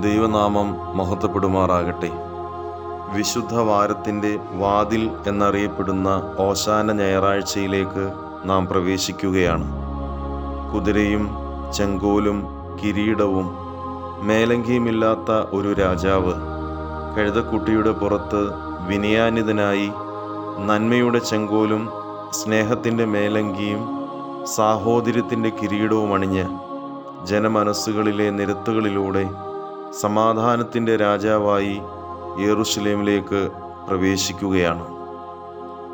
ദൈവനാമം മഹത്വപ്പെടുമാറാകട്ടെ. വിശുദ്ധ വാരത്തിന്റെ വാതിൽ എന്നറിയപ്പെടുന്ന ഓശാന ഞായറാഴ്ചയിലേക്ക് നാം പ്രവേശിക്കുകയാണ്. കുതിരയും ചെങ്കോലും കിരീടവും മേലങ്കിയുമില്ലാത്ത ഒരു രാജാവ് കഴുതക്കുട്ടിയുടെ പുറത്ത് വിനയാനിതനായി നന്മയുടെ ചെങ്കോലും സ്നേഹത്തിന്റെ മേലങ്കിയും സാഹോദര്യത്തിന്റെ കിരീടവും അണിഞ്ഞ് ജനമനസ്സുകളിലെ നിരത്തുകളിലൂടെ സമാധാനത്തിന്റെ രാജാവായി യേറുഷലേമിലേക്ക് പ്രവേശിക്കുകയാണ്.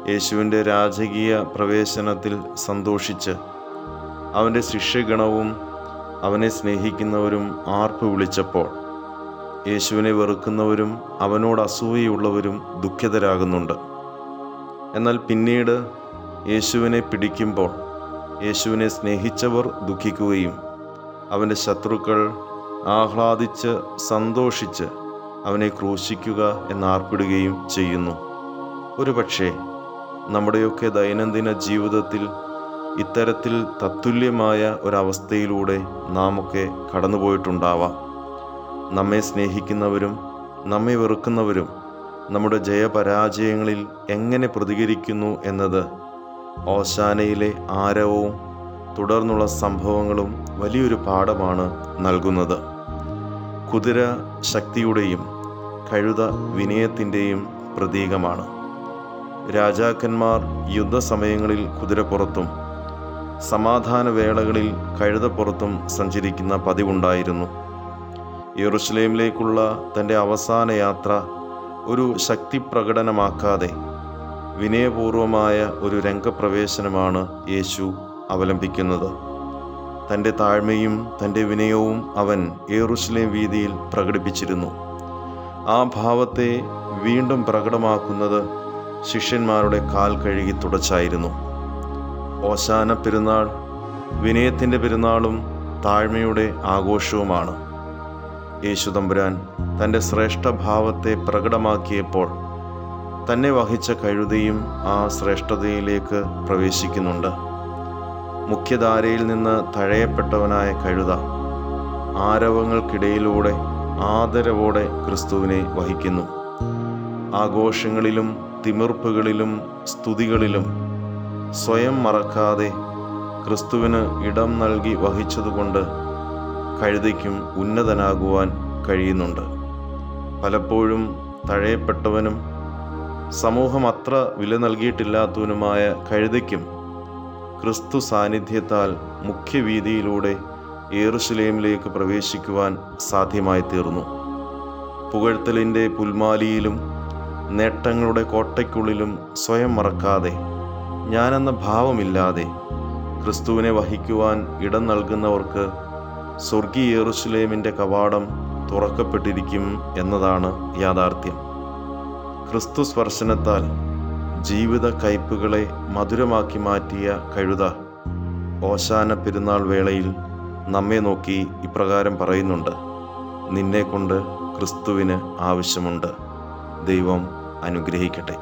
യേശുവിന്റെ രാജകീയ പ്രവേശനത്തിൽ സന്തോഷിച്ച് അവന്റെ ശിഷ്യഗണവും അവനെ സ്നേഹിക്കുന്നവരും ആർപ്പ് വിളിച്ചപ്പോൾ യേശുവിനെ വെറുക്കുന്നവരും അവനോട് അസൂയയുള്ളവരും ദുഃഖിതരാകുന്നുണ്ട്. എന്നാൽ പിന്നീട് യേശുവിനെ പിടിക്കുമ്പോൾ യേശുവിനെ സ്നേഹിച്ചവർ ദുഃഖിക്കുകയും അവന്റെ ശത്രുക്കൾ ആഹ്ലാദിച്ച് സന്തോഷിച്ച് അവനെ ക്രൂശിക്കുക എന്നാർപ്പിടുകയും ചെയ്യുന്നു. ഒരുപക്ഷെ നമ്മുടെയൊക്കെ ദൈനംദിന ജീവിതത്തിൽ ഇത്തരത്തിൽ തത്തുല്യമായ ഒരവസ്ഥയിലൂടെ നാമൊക്കെ കടന്നുപോയിട്ടുണ്ടാവാം. നമ്മെ സ്നേഹിക്കുന്നവരും നമ്മെ വെറുക്കുന്നവരും നമ്മുടെ ജയപരാജയങ്ങളിൽ എങ്ങനെ പ്രതികരിക്കുന്നു എന്നത് ഓശാനയിലെ ആരവവും തുടർന്നുള്ള സംഭവങ്ങളും വലിയൊരു പാഠമാണ് നൽകുന്നത്. കുതിര ശക്തിയുടെയും കഴുത വിനയത്തിന്റെയും പ്രതീകമാണ്. രാജാക്കന്മാർ യുദ്ധസമയങ്ങളിൽ കുതിരപ്പുറത്തും സമാധാന വേളകളിൽ കഴുതപ്പുറത്തും സഞ്ചരിക്കുന്ന പതിവുണ്ടായിരുന്നു. യെറുസലേമിലേക്കുള്ള തന്റെ അവസാന യാത്ര ഒരു ശക്തി പ്രകടനമാക്കാതെ വിനയപൂർവമായ ഒരു രംഗപ്രവേശനമാണ് യേശു അവലംബിക്കുന്നത്. തന്റെ താഴ്മയും തന്റെ വിനയവും അവൻ ഏറുസ്ലേം വീതിയിൽ പ്രകടിപ്പിച്ചിരുന്നു. ആ ഭാവത്തെ വീണ്ടും പ്രകടമാക്കുന്നത് ശിഷ്യന്മാരുടെ കാൽ കഴുകി തുടച്ചായിരുന്നു. ഓശാന പെരുന്നാൾ വിനയത്തിന്റെ പെരുന്നാളും താഴ്മയുടെ ആഘോഷവുമാണ്. യേശുതമ്പുരാൻ തന്റെ ശ്രേഷ്ഠഭാവത്തെ പ്രകടമാക്കിയപ്പോൾ തന്നെ വഹിച്ച കഴുതയും ആ ശ്രേഷ്ഠതയിലേക്ക് പ്രവേശിക്കുന്നുണ്ട്. മുഖ്യധാരയിൽ നിന്ന് തഴയപ്പെട്ടവനായ കഴുത. ആരവങ്ങൾക്കിടയിലൂടെ ആദരവോടെ ക്രിസ്തുവിനെ വഹിക്കുന്നു. ആഘോഷങ്ങളിലും തിമിർപ്പുകളിലും സ്തുതികളിലും സ്വയം മറക്കാതെ ക്രിസ്തുവിന് ഇടം നൽകി വഹിച്ചതുകൊണ്ട് കഴുതയ്ക്കും ഉന്നതനാകുവാൻ കഴിയുന്നുണ്ട്. പലപ്പോഴും തഴയപ്പെട്ടവനും സമൂഹം അത്ര വില നൽകിയിട്ടില്ലാത്തവനുമായ കഴുതയ്ക്കും ക്രിസ്തു സാന്നിധ്യത്താൽ മുഖ്യവീതിയിലൂടെ ഏറുശലേമിലേക്ക് പ്രവേശിക്കുവാൻ സാധ്യമായി തീർന്നു പുകഴ്ത്തലിന്റെ പുൽമാലിയിലും നേട്ടങ്ങളുടെ കോട്ടയ്ക്കുള്ളിലും സ്വയം മറക്കാതെ ഞാനെന്ന ഭാവമില്ലാതെ ക്രിസ്തുവിനെ വഹിക്കുവാൻ ഇടം നൽകുന്നവർക്ക് സ്വർഗീയ യെറുസലേമിന്റെ കവാടം തുറക്കപ്പെട്ടിരിക്കും എന്നതാണ് യാഥാർത്ഥ്യം. ക്രിസ്തു സ്പർശനത്താൽ ജീവിത കയ്പുകളെ മധുരമാക്കി മാറ്റിയ കഴുത ഓശാന പെരുന്നാൾ വേളയിൽ നമ്മെ നോക്കി ഇപ്രകാരം പറയുന്നുണ്ട്. നിന്നെക്കൊണ്ട് ക്രിസ്തുവിന് ആവശ്യമുണ്ട്. ദൈവം അനുഗ്രഹിക്കട്ടെ.